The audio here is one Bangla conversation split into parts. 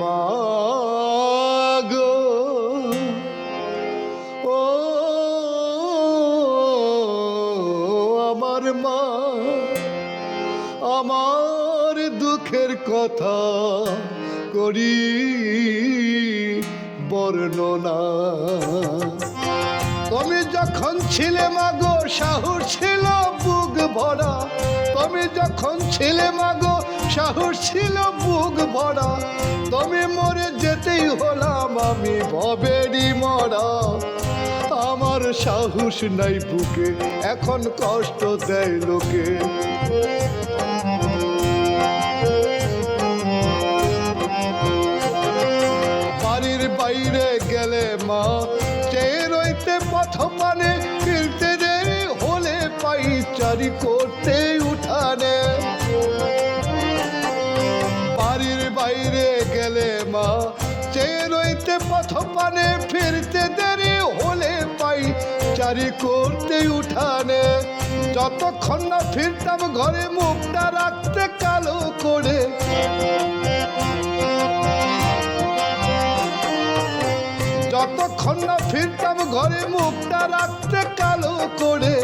মাগো। ও আমার মা আমার দুঃখের কথা করি বর্ণনা। তুমি যখন ছিলে মাগো সাহস ছিল বুক ভরা। তুমি যখন ছিলে মাগো সাহস ছিল বুক ভরা। তুমি মরে যেতেই হলাম আমি ভবেরই মরা। আমার সাহস নাই বুকে, এখন কষ্ট দেয় লোকে। চারি করতে উঠানে। বাড়ির বাইরে গেলে মা, চেয়ে রইতে পথ পানে ফিরতে দেরি হলে পাই। চারি করতে উঠানে, যতক্ষণ না ফিরতাম ঘরে মুখটা রাখতে কালো করে। যতক্ষণ না ফিরতাম ঘরে মুখটা রাখতে কালো করে।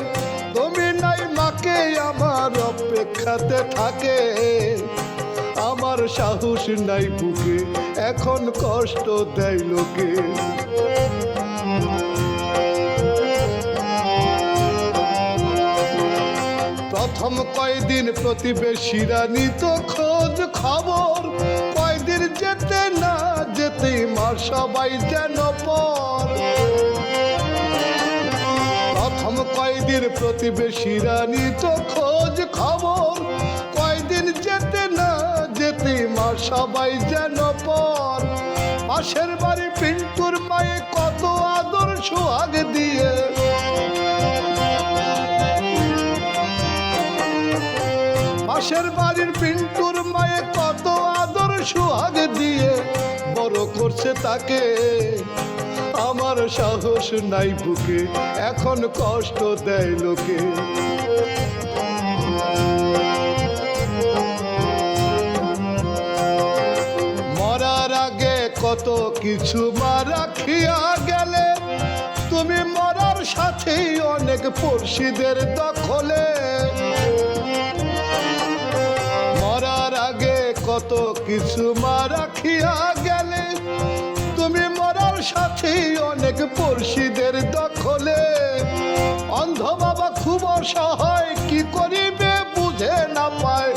অপেক্ষাতে থাকে। আমার সাহস নাই বুকে, এখন কষ্ট দেয় লোকে। প্রথম কয়দিন প্রতিবেশীরা নিত খোঁজ খবর, কয়দিন যেতে না যেতে মার সবাই যেন পর। প্রথম কয়দিন প্রতিবেশীরা নিত খোঁজ খবর। কয়দিন যেতে না যেতে মা সবাই যেন পর। পাশের বাড়ি পিন্টুর মায়ে কত আদর সোহাগ দিয়ে। পাশের বাড়ির পিন্টুর মায়ে কত আদর সোহাগ দিয়ে। বড় করছে তাকে আমার সাহস নাই বুকে, এখন কষ্ট দেয় লোকে। মরার আগে কত কিছু মা রাখিয়া গেলে, তুমি মরার সাথেই অনেক পড়শিদের দখলে। মরার আগে কত কিছু মা রাখিয়া গেলে তুমি সাথেই অনেক পড়শিদের দখলে। অন্ধ বাবা খুব অসহায়, কি করিবে বুঝে না পায়।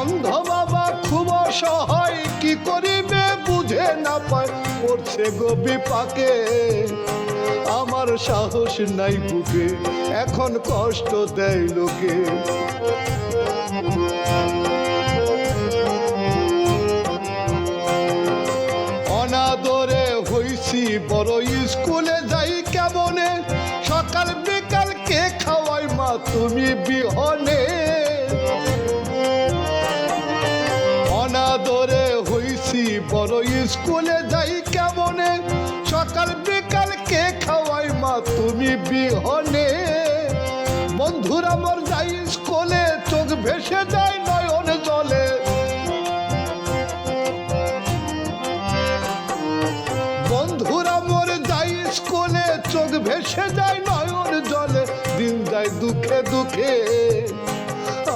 অন্ধ বাবা খুব অসহায়, কি করিবে বুঝে না পায়। পড়ছে গবি পাকে, আমার সাহস নাই বুকে, এখন কষ্ট দেয় লোকে। বড় স্কুলে যাই কেমনে? সকাল বিকাল কে খাওয়াই মা তুমি বিহনে? অনাদরে হইছি, বড় স্কুলে যাই কেমনে? সকাল বিকাল কে খাওয়াই মা তুমি বিহনে? বন্ধুরা মোর যাই স্কুলে চোখ ভেসে যায়। নয়ন জলে, দিন যায় দুঃখে দুঃখে।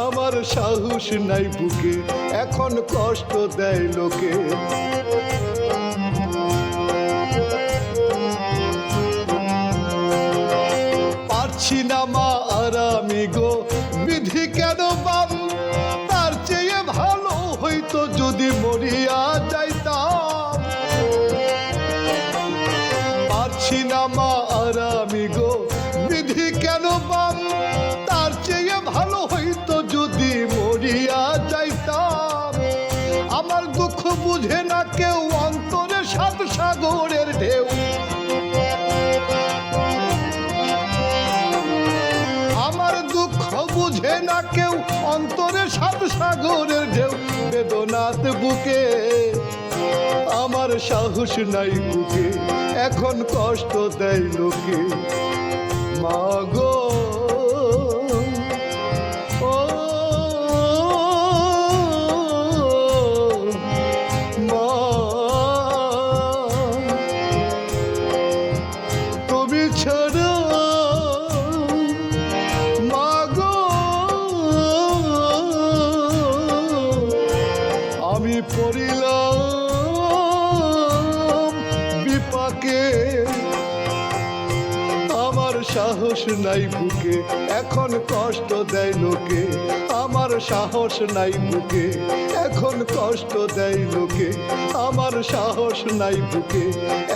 আমার সাহস নাই বুকে, এখন কষ্ট দেয় লোকে। পারছি না মা আর আমি গো, বিধি কেন বাম? তার চেয়ে ভালো হইতো যদি মরিয়া। বুঝে না কেউ অন্তরে সাত সাগরের ঢেউ। আমার দুঃখ বুঝে না কেউ অন্তরে সাত সাগরের ঢেউ। বেদনাত বুকে আমার সাহস নাই বুকে, এখন কষ্ট দেয় লোকে। মাগো সাহস নাই বুকে, এখন কষ্ট দেয় লোকে। আমার সাহস নাই বুকে, এখন কষ্ট দেয় লোকে। আমার সাহস নাই বুকে,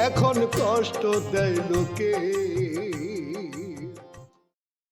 এখন কষ্ট দেয় লোকে।